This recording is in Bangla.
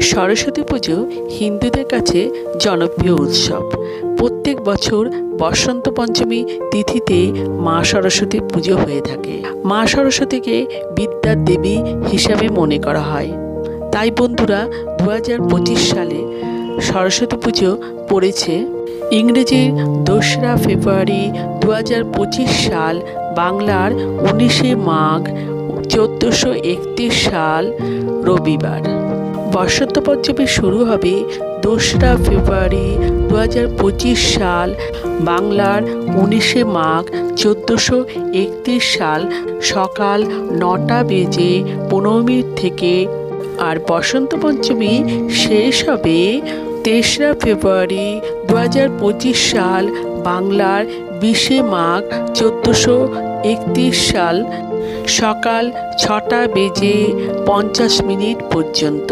সরস্বতী পুজো হিন্দুদের কাছে জনপ্রিয় উৎসব। প্রত্যেক বছর বসন্ত পঞ্চমী তিথিতে মা সরস্বতীর পুজো হয়ে থাকে। মা সরস্বতীকে বিদ্যার দেবী হিসাবে মনে করা হয়। তাই বন্ধুরা দু হাজার পঁচিশ সালে সরস্বতী পুজো পড়েছে। ইংরেজির দোসরা ফেব্রুয়ারি দু হাজার পঁচিশ সাল বাংলার উনিশে মাঘ চোদ্দোশো একত্রিশ সাল রবিবার। বসন্ত পঞ্চমী শুরু হবে দোসরা ফেব্রুয়ারি দু হাজার পঁচিশ সাল। বাংলার উনিশে মাঘ চোদ্দোশো একত্রিশ সাল সকাল নটা বেজে পনেরো মিনিট থেকে। আর বসন্ত পঞ্চমী শেষ হবে তেসরা ফেব্রুয়ারি দু হাজার পঁচিশ সাল। বাংলার বিশে মাঘ চোদ্দোশো একত্রিশ সাল সকাল ছটা বেজে পঞ্চাশ মিনিট পর্যন্ত।